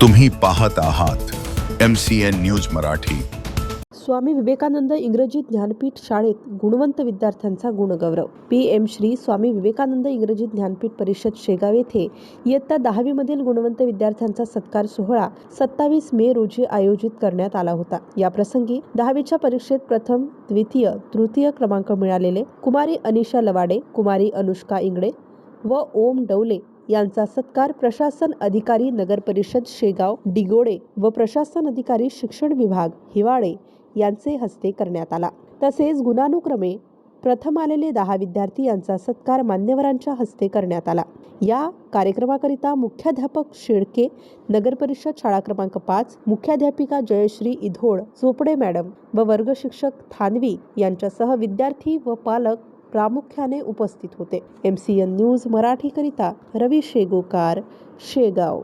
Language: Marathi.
तुम्ही पाहत आहात M C N news Marathi. Swami Vivekanand Ingraji Dnyanpeeth शाळेत गुणवंत विद्यार्थ्यांचा गुणगौरव. पी एम श्री स्वामी विवेकानंद इंग्रजी ज्ञानपीठ परिषद शेगाव येथे इयत्ता दहावीमधील गुणवंत विद्यार्थ्यांचा सत्कार सोहळा सत्तावीस मे रोजी आयोजित करण्यात आला होता. या प्रसंगी दहावीच्या परीक्षेत प्रथम द्वितीय तृतीय क्रमांक मिळालेले कुमारी अनिशा लवाडे कुमारी अनुष्का इंगडे व ओम डवले यांचा सत्कार प्रशासन अधिकारी नगर परिषद शेगाव डिगोडे व प्रशासन अधिकारी शिक्षण विभाग हिवाळे यांचे हस्ते करण्यात आला. तसेच गुणानुक्रमे प्रथम आलेले दहा विद्यार्थी यांचा सत्कार मान्यवरांच्या हस्ते करण्यात आला. या कार्यक्रमाकरिता मुख्याध्यापक शेळके नगर परिषद शाळा क्रमांक पाच मुख्याध्यापिका जयश्री इधोड चोपडे मॅडम व वर्ग शिक्षक थानवी यांच्यासह विद्यार्थी व पालक प्रामुख्याने उपस्थित होते. एम सी एन न्यूज मराठीकरिता रवी शेगोकार शेगाव.